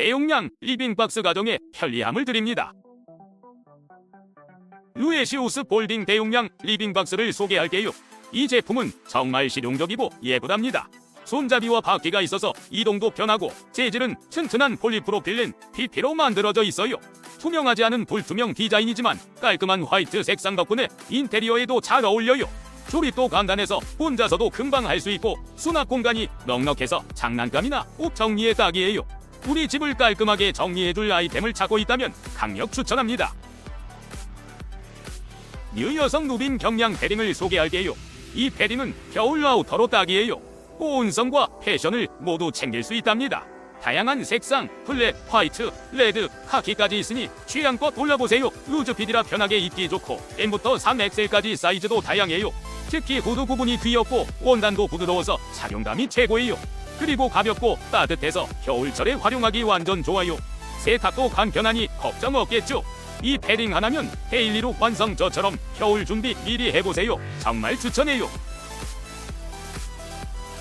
대용량 리빙박스 가정의 편리함을 드립니다. 루에시우스 폴딩 대용량 리빙박스를 소개할게요. 이 제품은 정말 실용적이고 예쁘답니다. 손잡이와 바퀴가 있어서 이동도 편하고 재질은 튼튼한 폴리프로필렌 PP로 만들어져 있어요. 투명하지 않은 불투명 디자인이지만 깔끔한 화이트 색상 덕분에 인테리어에도 잘 어울려요. 조립도 간단해서 혼자서도 금방 할 수 있고 수납 공간이 넉넉해서 장난감이나 옷 정리에 딱이에요. 우리 집을 깔끔하게 정리해줄 아이템을 찾고 있다면 강력 추천합니다. 뉴 여성 누빈 경량 패딩을 소개할게요. 이 패딩은 겨울 아우터로 딱이에요. 보온성과 패션을 모두 챙길 수 있답니다. 다양한 색상, 블랙, 화이트, 레드, 카키까지 있으니 취향껏 골라보세요. 루즈 피디라 편하게 입기 좋고 M부터 3XL까지 사이즈도 다양해요. 특히 후드 부분이 귀엽고 원단도 부드러워서 착용감이 최고예요. 그리고 가볍고 따뜻해서 겨울철에 활용하기 완전 좋아요. 세탁도 간편하니 걱정 없겠죠. 이 패딩 하나면 데일리룩 완성 저처럼 겨울 준비 미리 해보세요. 정말 추천해요.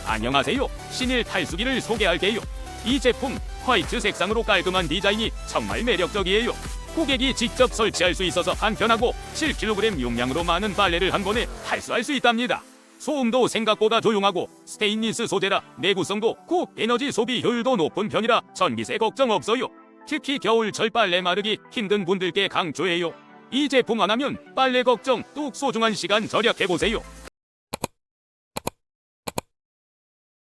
안녕하세요. 신일 탈수기를 소개할게요. 이 제품 화이트 색상으로 깔끔한 디자인이 정말 매력적이에요. 고객이 직접 설치할 수 있어서 간편하고 7kg 용량으로 많은 빨래를 한 번에 탈수할 수 있답니다. 소음도 생각보다 조용하고 스테인리스 소재라 내구성도 고 에너지 소비 효율도 높은 편이라 전기세 걱정 없어요. 특히 겨울철 빨래 마르기 힘든 분들께 강조해요. 이 제품 하나면 빨래 걱정 뚝 소중한 시간 절약해보세요.